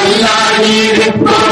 அல்லாஹ் இருப்போம்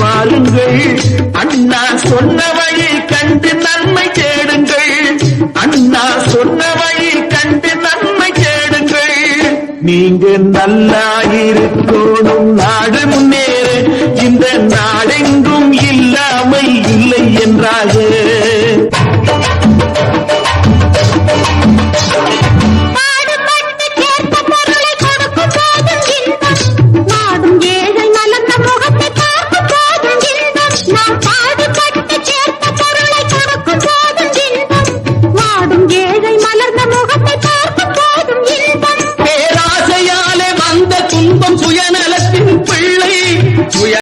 பாருங்கள் அண்ணா சொன்ன வழி கண்டு நன்மை தேடுங்கள். அண்ணா சொன்ன வழி கண்டு நன்மை தேடுங்கள். நீங்க நல்லா இருக்கணும் நாடு முன்னேற. இந்த நாடெங்கும் இல்லாமல் இல்லை என்றாக நான் பாடுபட்ட